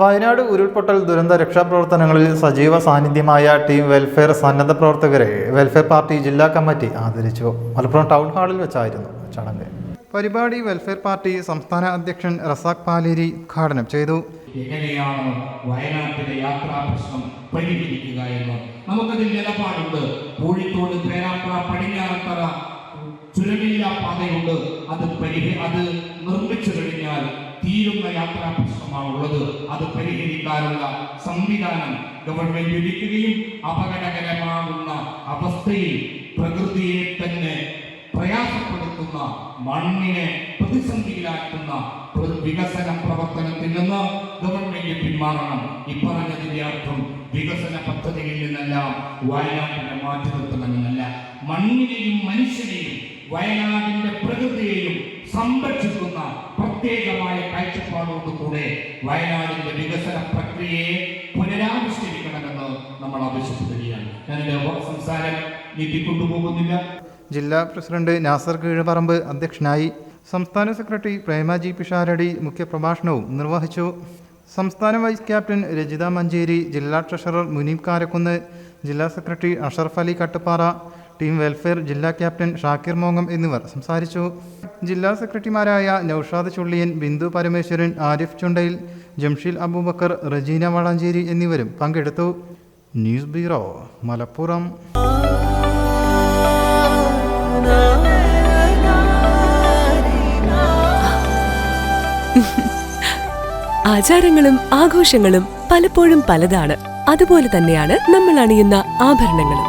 വയനാട് ഉരുൾപൊട്ടൽ ദുരന്ത രക്ഷാപ്രവർത്തനങ്ങളിൽ സജീവ സാന്നിധ്യമായ ടീം വെൽഫെയർ സന്നദ്ധ പ്രവർത്തകരെ വെൽഫെയർ പാർട്ടി ജില്ലാ കമ്മിറ്റി ആദരിച്ചു. മലപ്പുറം ടൗൺ ഹാളിൽ വെച്ചായിരുന്നു ചടങ്ങ്. പരിപാടി വെൽഫെയർ പാർട്ടി സംസ്ഥാന അധ്യക്ഷൻ റസാഖ് പാലേരി ഉദ്ഘാടനം ചെയ്തു. എങ്ങനെയാണ് വയനാട്ടിലെ യാത്രാ പ്രശ്നം പരിഹരിക്കുക എന്ന് നമുക്കതിൽ നിലപാടുണ്ട്. കോഴിക്കോട് പേരാമ്പ്ര പടിഞ്ഞാറത്തറ പാതയുണ്ട്. അത് പരിഹരി അത് നിർമ്മിച്ചു കഴിഞ്ഞാൽ തീരുന്ന യാത്രാ പ്രശ്നമാണുള്ളത്. അത് പരിഹരിക്കാനുള്ള സംവിധാനം ഗവൺമെന്റ് ഒരുക്കുകയും അപകടകരമാകുന്ന അവസ്ഥയിൽ പ്രകൃതിയെ തന്നെ പ്രയാസപ്പെടുത്തുന്ന മണ്ണിനെ പ്രതിസന്ധിയിലാക്കുന്ന വികസന പ്രവർത്തനത്തിൽ നിന്ന് ഗവൺമെന്റ് പിന്മാറണം. ഇപ്പറഞ്ഞതിന്റെ അർത്ഥം വികസന പദ്ധതിയിൽ നിന്നല്ല വയനാട്ടിനെ മാറ്റി നിർത്തണമെന്നല്ല മണ്ണിനെയും മനുഷ്യനെയും വയനാടിന്റെ പ്രകൃതിയെയും സംരക്ഷിക്കുന്ന പ്രത്യേകമായ കാഴ്ചപ്പാടോടുകൂടെ വയനാടിന്റെ വികസന പ്രക്രിയയെ പുനരാവിഷ്കരിക്കണമെന്ന് നമ്മൾ ആവശ്യപ്പെടുകയാണ്. ഞാൻ എന്റെ സംസാരം നീട്ടിക്കൊണ്ടുപോകുന്നില്ല ജില്ലാ പ്രസിഡന്റ് നാസർ കീഴുപറമ്പ് അധ്യക്ഷനായി സംസ്ഥാന സെക്രട്ടറി പ്രേമജി പിഷാരടി മുഖ്യപ്രഭാഷണവും നിർവഹിച്ചു. സംസ്ഥാന വൈസ് ക്യാപ്റ്റൻ രജിത മഞ്ചേരി ജില്ലാ ട്രഷറർ മുനീബ് കാരക്കുന്ന് ജില്ലാ secretary Ashraf Ali Kattuppara team welfare ജില്ലാ ക്യാപ്റ്റൻ ഷാക്കിർ മോങ്ങം എന്നിവർ സംസാരിച്ചു. ജില്ലാ സെക്രട്ടറിമാരായ നൌഷാദ് ചുള്ളിയൻ ബിന്ദു പരമേശ്വരൻ ആരിഫ് ചുണ്ടയിൽ ജംഷീൽ അബൂബക്കർ റജീന വളാഞ്ചേരി എന്നിവരും പങ്കെടുത്തു. News bureau Malappuram. ആചാരങ്ങളും ആഘോഷങ്ങളും പലപ്പോഴും പലതാണ്. അതുപോലെ തന്നെയാണ് നമ്മൾ അണിയുന്ന ആഭരണങ്ങളും.